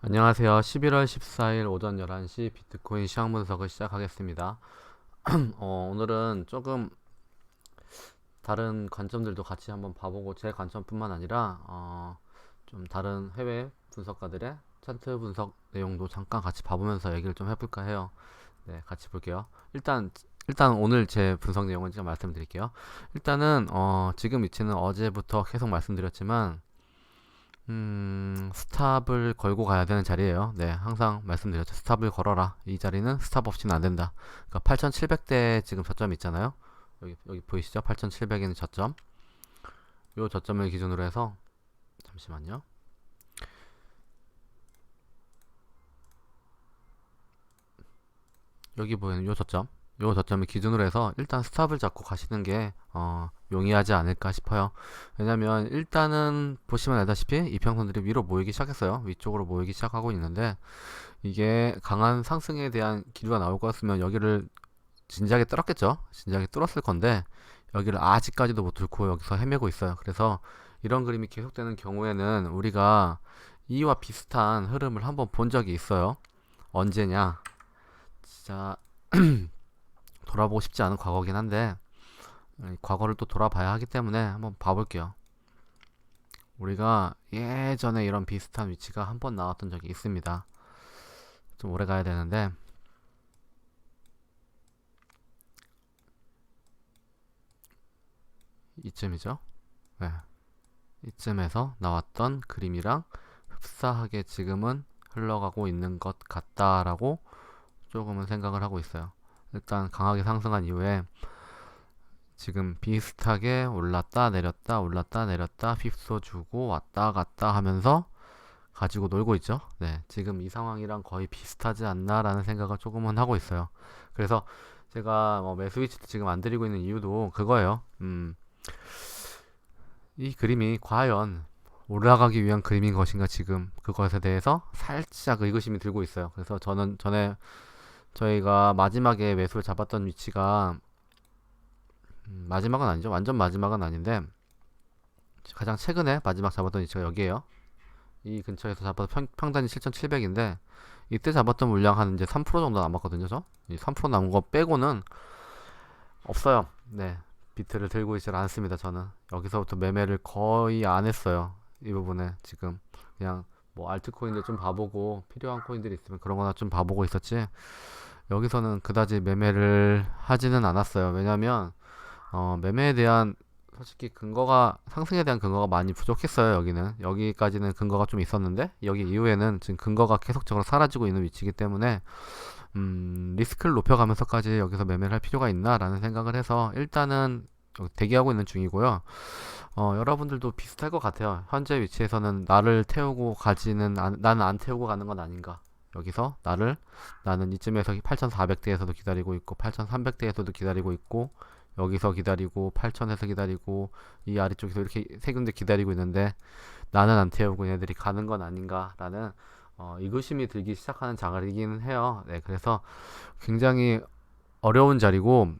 안녕하세요. 11월 14일 오전 11시 비트코인 시황 분석을 시작하겠습니다. 어, 오늘은 조금 다른 관점들도 같이 한번 봐보고 제 관점뿐만 아니라 어, 좀 다른 해외 분석가들의 차트 분석 내용도 잠깐 같이 봐보면서 얘기를 좀 해볼까 해요. 네, 같이 볼게요. 일단 일단 오늘 제 분석 내용은 제가 말씀드릴게요. 일단은 어, 지금 위치는 어제부터 계속 말씀드렸지만 음, 스탑을 걸고 가야 되는 자리예요. 네, 항상 말씀드렸죠. 스탑을 걸어라. 이 자리는 스탑 없이는 안 된다. 그러니까 8,700대 지금 저점 있잖아요. 여기 여기 보이시죠? 8,700에 있는 저점. 요 저점을 기준으로 해서 잠시만요. 여기 보이는 요 저점. 요 저점을 기준으로 해서 일단 스탑을 잡고 가시는 게 어, 용이하지 않을까 싶어요. 왜냐면 일단은 보시면 알다시피 이평선들이 위로 모이기 시작했어요. 위쪽으로 모이기 시작하고 있는데 이게 강한 상승에 대한 기류가 나올 거였으면 여기를 진작에 뚫었겠죠. 진작에 뚫었을 건데 여기를 아직까지도 못 뚫고 여기서 헤매고 있어요. 그래서 이런 그림이 계속되는 경우에는 우리가 이와 비슷한 흐름을 한번 본 적이 있어요. 언제냐? 진짜 돌아보고 싶지 않은 과거긴 한데 과거를 또 돌아봐야 하기 때문에 한번 봐볼게요. 우리가 예전에 이런 비슷한 위치가 한 번 나왔던 적이 있습니다. 좀 오래 가야 되는데 이쯤이죠. 네. 이쯤에서 나왔던 그림이랑 흡사하게 지금은 흘러가고 있는 것 같다라고 조금은 생각을 하고 있어요. 일단 강하게 상승한 이후에 지금 비슷하게 올랐다 내렸다 올랐다 내렸다 휩소 주고 왔다 갔다 하면서 가지고 놀고 있죠. 네, 지금 이 상황이랑 거의 비슷하지 않나라는 생각을 조금은 하고 있어요. 그래서 제가 뭐 매수 위치도 지금 안 드리고 있는 이유도 그거예요. 음, 이 그림이 과연 올라가기 위한 그림인 것인가 지금 그것에 대해서 살짝 의구심이 들고 있어요. 그래서 저는 전에 저희가 마지막에 매수를 잡았던 위치가 음, 마지막은 아니죠. 완전 마지막은 아닌데 가장 최근에 마지막 잡았던 위치가 여기에요. 이 근처에서 잡아서 평, 평단이 7,700인데 이때 잡았던 물량 한 이제 3% 정도 남았거든요. 저. 이3% 남은 거 빼고는 없어요. 네. 비트를 들고 있질 않습니다. 저는 여기서부터 매매를 거의 안 했어요. 이 부분에 지금 그냥 뭐 알트코인들 좀 봐보고 필요한 코인들이 있으면 그런 거나 좀 봐보고 있었지. 여기서는 그다지 매매를 하지는 않았어요. 왜냐면 어, 매매에 대한 솔직히 근거가 상승에 대한 근거가 많이 부족했어요 여기는. 여기까지는 근거가 좀 있었는데 여기 이후에는 지금 근거가 계속적으로 사라지고 있는 위치이기 때문에 음, 리스크를 높여가면서까지 여기서 매매를 할 필요가 있나라는 생각을 해서 일단은 대기하고 있는 중이고요. 어, 여러분들도 비슷할 것 같아요. 현재 위치에서는 나를 태우고 가지는 안, 나는 안 태우고 가는 건 아닌가. 여기서 나를 나는 이쯤에서 8,400대에서도 기다리고 있고 8,300대에서도 기다리고 있고 여기서 기다리고 8,000에서 기다리고 이 아래쪽에서 이렇게 세 군데 기다리고 있는데 나는 안 태우고 얘네들이 가는 건 아닌가라는 어, 의구심이 들기 시작하는 자리이기는 해요. 네, 그래서 굉장히 어려운 자리고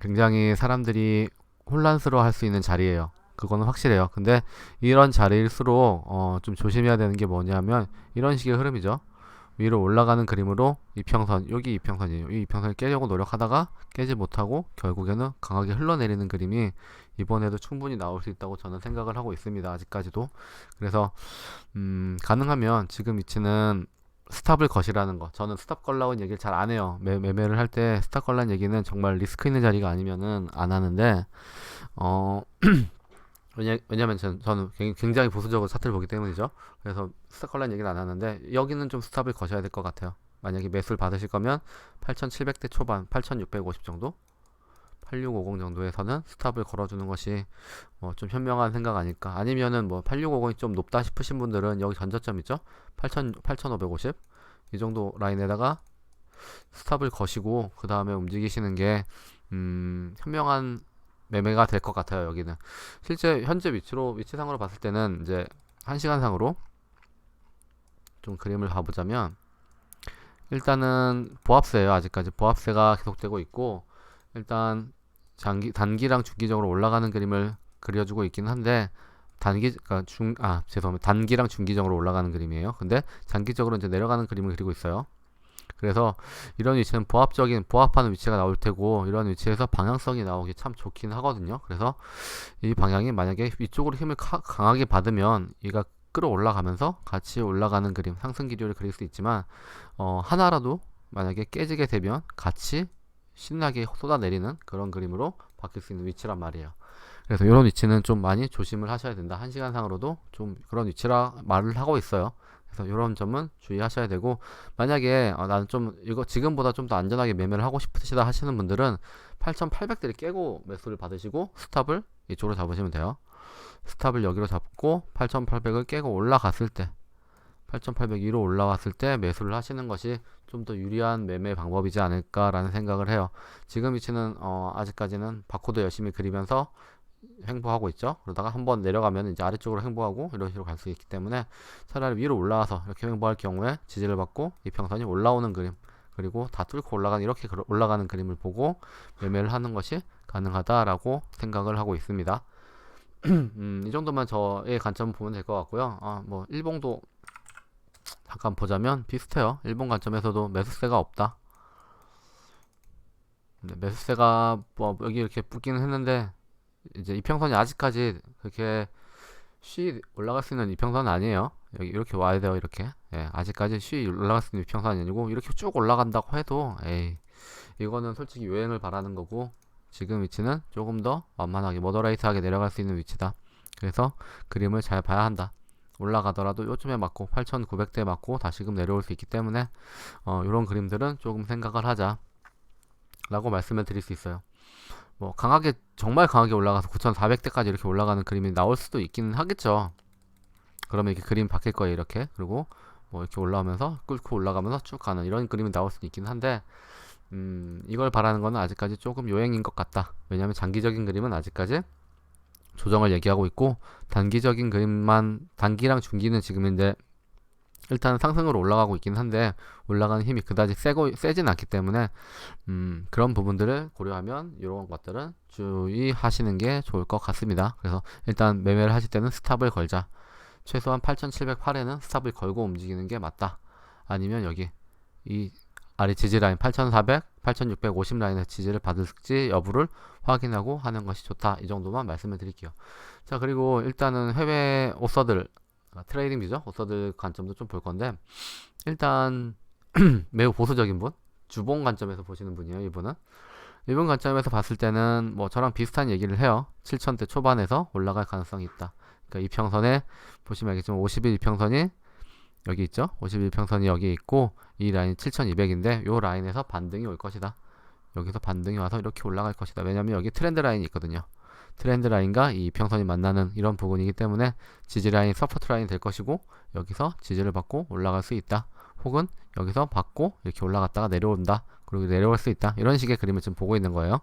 굉장히 사람들이 혼란스러워 할 수 있는 자리예요. 그거는 확실해요. 근데 이런 자리일수록 어, 좀 조심해야 되는 게 뭐냐면 이런 식의 흐름이죠. 위로 올라가는 그림으로 이평선 여기 이평선이에요. 이 이평선을 깨려고 노력하다가 깨지 못하고 결국에는 강하게 흘러내리는 그림이 이번에도 충분히 나올 수 있다고 저는 생각을 하고 있습니다. 아직까지도. 그래서 음, 가능하면 지금 위치는 스탑을 거시라는 거. 저는 스탑 걸라고 얘기를 잘 안 해요. 매, 매매를 할 때 스탑 걸라는 얘기는 정말 리스크 있는 자리가 아니면은 안 하는데 어 왜냐, 왜냐면 전, 저는 굉장히 보수적으로 차트를 보기 때문이죠. 그래서 스탑 컬러는 얘기를 안 하는데 여기는 좀 스탑을 거셔야 될 것 같아요. 만약에 매수를 받으실 거면 8,700대 초반, 8,650 정도, 8650 정도에서는 스탑을 걸어주는 것이 뭐 좀 현명한 생각 아닐까. 아니면은 뭐 8650이 좀 높다 싶으신 분들은 여기 전저점 있죠? 8,000, 8,550. 이 정도 라인에다가 스탑을 거시고 그 다음에 움직이시는 게 음, 현명한 매매가 될 것 같아요. 여기는 실제 현재 위치로 위치상으로 봤을 때는 이제 한 시간상으로 좀 그림을 봐보자면 일단은 보합세예요. 아직까지 보합세가 계속되고 있고 일단 장기 단기랑 중기적으로 올라가는 그림을 그려주고 있긴 한데 단기 그러니까 중아 죄송합니다 단기랑 중기적으로 올라가는 그림이에요 근데 장기적으로 이제 내려가는 그림을 그리고 있어요 그래서 이런 위치는 보합적인 보합하는 위치가 나올 테고 이런 위치에서 방향성이 나오기 참 좋긴 하거든요 그래서 이 방향이 만약에 위쪽으로 힘을 카, 강하게 받으면 얘가 끌어올라가면서 같이 올라가는 그림 상승 기류를 그릴 수 있지만 어, 하나라도 만약에 깨지게 되면 같이 신나게 쏟아내리는 그런 그림으로 바뀔 수 있는 위치란 말이에요. 그래서 이런 위치는 좀 많이 조심을 하셔야 된다. 한 시간 상으로도 좀 그런 위치라 말을 하고 있어요. 그래서 이런 점은 주의하셔야 되고 만약에 어, 나는 좀 이거 지금보다 좀 더 안전하게 매매를 하고 싶으시다 하시는 분들은 8,800대를 깨고 매수를 받으시고 스탑을 이쪽으로 잡으시면 돼요. 스탑을 여기로 잡고 8,800을 깨고 올라갔을 때 8,800 위로 올라왔을 때 매수를 하시는 것이 좀 더 유리한 매매 방법이지 않을까라는 생각을 해요. 지금 위치는 어, 아직까지는 바코드 열심히 그리면서 횡보하고 있죠. 그러다가 한번 내려가면 이제 아래쪽으로 횡보하고 이런 식으로 갈 수 있기 때문에 차라리 위로 올라와서 이렇게 횡보할 경우에 지지를 받고 이평선이 올라오는 그림 그리고 다 뚫고 올라가는 이렇게 올라가는 그림을 보고 매매를 하는 것이 가능하다라고 생각을 하고 있습니다. 음, 이 정도만 저의 관점 보면 될 것 같고요. 아, 뭐 일봉도 잠깐 보자면 비슷해요. 일본 관점에서도 매수세가 없다. 네, 매수세가 뭐 여기 이렇게 붙기는 했는데 이제 이평선이 아직까지 그렇게 쉬 올라갈 수 있는 이평선은 아니에요. 여기 이렇게 와야 돼요. 이렇게. 예, 아직까지 쉬 올라갈 수 있는 이평선이 아니고 이렇게 쭉 올라간다고 해도 에이 이거는 솔직히 유행을 바라는 거고 지금 위치는 조금 더 완만하게 모더레이트하게 내려갈 수 있는 위치다. 그래서 그림을 잘 봐야 한다. 올라가더라도 요즘에 맞고 8,900대 맞고 다시금 내려올 수 있기 때문에 어, 이런 그림들은 조금 생각을 하자 라고 말씀을 드릴 수 있어요 뭐 강하게 정말 강하게 올라가서 9,400대까지 이렇게 올라가는 그림이 나올 수도 있기는 하겠죠. 그러면 이렇게 그림 바뀔 거예요 이렇게. 그리고 뭐 이렇게 올라오면서 끓고 올라가면서 쭉 가는 이런 그림이 나올 수도 있긴 한데 음, 이걸 바라는 거는 아직까지 조금 요행인 것 같다. 왜냐하면 장기적인 그림은 아직까지 조정을 얘기하고 있고 단기적인 그림만 단기랑 중기는 지금 이제 일단 상승으로 올라가고 있긴 한데 올라가는 힘이 그다지 세고 세진 않기 때문에 음, 그런 부분들을 고려하면 이런 것들은 주의하시는 게 좋을 것 같습니다. 그래서 일단 매매를 하실 때는 스탑을 걸자. 최소한 8,708에는 스탑을 걸고 움직이는 게 맞다. 아니면 여기 이 아래 지지 라인 8,400, 8,650 라인의 지지를 받을지 여부를 확인하고 하는 것이 좋다. 이 정도만 말씀을 드릴게요. 자, 그리고 일단은 해외 오서들, 아, 트레이딩 뷰죠? 오서들 관점도 좀 볼 건데, 일단 매우 보수적인 분, 주봉 관점에서 보시는 분이에요, 이분은. 이분 관점에서 봤을 때는 뭐 저랑 비슷한 얘기를 해요. 7천대 초반에서 올라갈 가능성이 있다. 그러니까 이평선에 보시면 알겠지만 50일 이평선이 여기 있죠? 51평선이 여기 있고 이 라인 7200인데 요 라인에서 반등이 올 것이다. 여기서 반등이 와서 이렇게 올라갈 것이다. 왜냐면 여기 트렌드 라인이 있거든요. 트렌드 라인과 이 평선이 만나는 이런 부분이기 때문에 지지 라인, 서포트 라인이 될 것이고 여기서 지지를 받고 올라갈 수 있다. 혹은 여기서 받고 이렇게 올라갔다가 내려온다. 그리고 내려올 수 있다. 이런 식의 그림을 지금 보고 있는 거예요.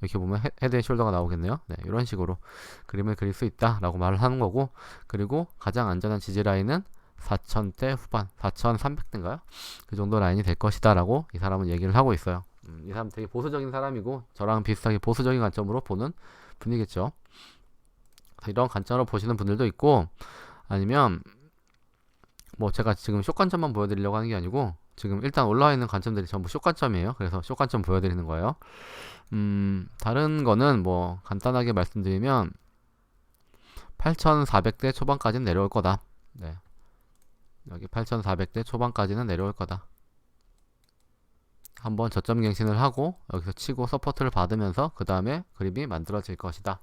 이렇게 보면 헤드 앤 숄더가 나오겠네요. 네, 이런 식으로 그림을 그릴 수 있다라고 말을 하는 거고 그리고 가장 안전한 지지 라인은 4천대 후반, 4,300대인가요? 그 정도 라인이 될 것이다라고 이 사람은 얘기를 하고 있어요. 음, 이 사람 되게 보수적인 사람이고 저랑 비슷하게 보수적인 관점으로 보는 분이겠죠. 이런 관점으로 보시는 분들도 있고 아니면 뭐 제가 지금 쇼 관점만 보여드리려고 하는 게 아니고 지금 일단 올라와 있는 관점들이 전부 쇼 관점이에요. 그래서 쇼 관점 보여드리는 거예요. 음, 다른 거는 뭐 간단하게 말씀드리면 8,400대 초반까지는 내려올 거다. 네. 여기 8400대 초반까지는 내려올 거다. 한번 저점 갱신을 하고 여기서 치고 서포트를 받으면서 그 다음에 그림이 만들어질 것이다.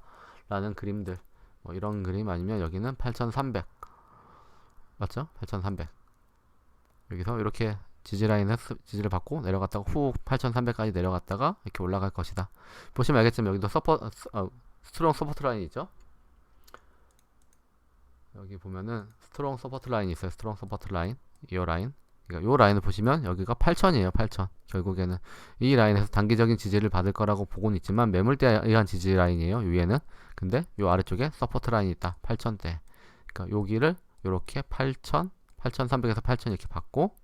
라는 그림들 뭐 이런 그림 아니면 여기는 8300 맞죠? 8300 여기서 이렇게 지지라인을 지지를 받고 내려갔다가 후 8300까지 내려갔다가 이렇게 올라갈 것이다. 보시면 알겠지만 여기도 서포 어, 스트롱 서포트 라인이 있죠? 여기 보면은 스트롱 서포트 라인이 있어요. 스트롱 서포트 라인. 이 라인. 그러니까 요 라인을 보시면 여기가 8천이에요. 8천. 결국에는 이 라인에서 단기적인 지지를 받을 거라고 보고는 있지만 매물대에 의한 지지 라인이에요. 위에는. 근데 요 아래쪽에 서포트 라인이 있다. 8천대. 그러니까 여기를 요렇게 8천, 8,300에서 8천 이렇게 받고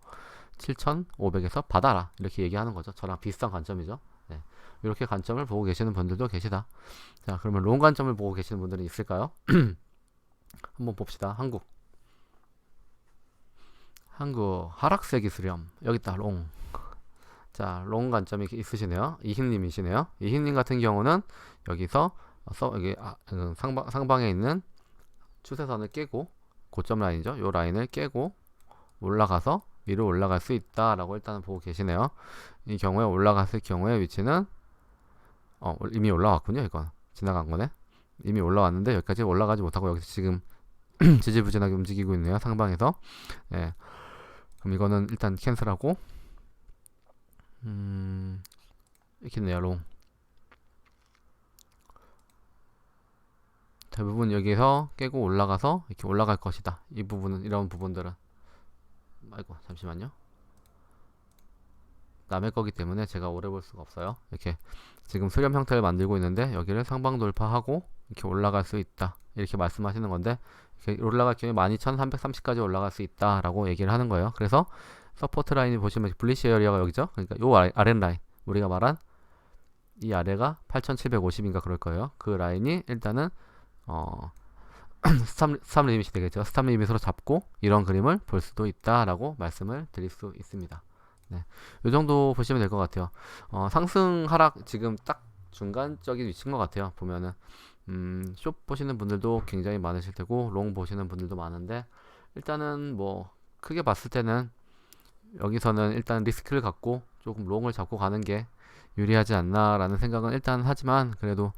7,500에서 받아라. 이렇게 얘기하는 거죠. 저랑 비슷한 관점이죠. 네. 이렇게 관점을 보고 계시는 분들도 계시다. 자, 그러면 롱 관점을 보고 계시는 분들은 있을까요? 한번 봅시다. 한국. 한국 하락세기 수렴. 여기 있다. 롱. 자, 롱 관점이 있으시네요. 이흰님이시네요. 이흰님 같은 경우는 여기서 서 여기 아, 음, 상방 상방에 있는 추세선을 깨고 고점 라인이죠. 요 라인을 깨고 올라가서 위로 올라갈 수 있다라고 일단은 보고 계시네요. 이 경우에 올라갔을 경우에 위치는 어, 이미 올라왔군요. 이건 지나간 거네. 이미 올라왔는데 여기까지 올라가지 못하고 여기서 지금 지지부진하게 움직이고 있네요. 상방에서. 예. 그럼 이거는 일단 캔슬하고 음, 이렇게 있네요. 롱. 대부분 여기서 깨고 올라가서 이렇게 올라갈 것이다. 이 부분은 이런 부분들은 아이고 잠시만요. 남의 거기 때문에 제가 오래 볼 수가 없어요. 이렇게 지금 수렴 형태를 만들고 있는데 여기를 상방 돌파하고 이렇게 올라갈 수 있다. 이렇게 말씀하시는 건데 올라갈 경우에 12,330까지 올라갈 수 있다라고 얘기를 하는 거예요. 그래서 서포트 라인이 보시면 블리시 에어리어가 여기죠. 그러니까 요 아래, 라인 우리가 말한 이 아래가 8,750인가 그럴 거예요. 그 라인이 일단은 어 스탑, 스탑 리밋이 되겠죠. 스탑 리밋으로 잡고 이런 그림을 볼 수도 있다라고 말씀을 드릴 수 있습니다. 네. 이 정도 보시면 될 것 같아요. 어, 상승 하락 지금 딱 중간적인 위치인 것 같아요. 보면은 음, 숏 보시는 분들도 굉장히 많으실 테고 롱 보시는 분들도 많은데 일단은 뭐 크게 봤을 때는 여기서는 일단 리스크를 갖고 조금 롱을 잡고 가는 게 유리하지 않나라는 생각은 일단 하지만 그래도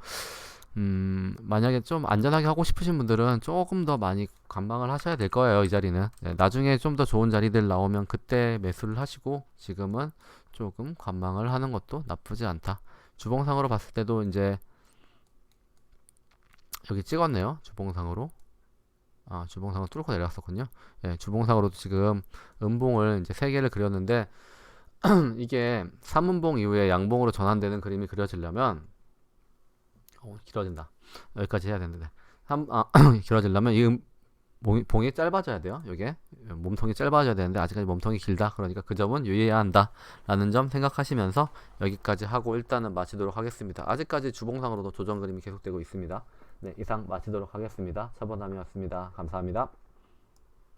음, 만약에 좀 안전하게 하고 싶으신 분들은 조금 더 많이 관망을 하셔야 될 거예요, 이 자리는. 네, 나중에 좀 더 좋은 자리들 나오면 그때 매수를 하시고 지금은 조금 관망을 하는 것도 나쁘지 않다. 주봉상으로 봤을 때도 이제 여기 찍었네요. 주봉상으로. 아, 주봉상으로 뚫고 내려갔었군요. 예, 주봉상으로도 지금 음봉을 이제 세 개를 그렸는데 이게 삼음봉 이후에 양봉으로 전환되는 그림이 그려지려면 어, 길어진다. 여기까지 해야 되는데. 한, 아, 길어지려면 이 음, 봉이, 봉이 짧아져야 돼요. 이게 몸통이 짧아져야 되는데 아직까지 몸통이 길다. 그러니까 그 점은 유의해야 한다. 라는 점 생각하시면서 여기까지 하고 일단은 마치도록 하겠습니다. 아직까지 주봉상으로도 조정 그림이 계속되고 있습니다. 네, 이상 마치도록 하겠습니다. 차번남이었습니다. 감사합니다.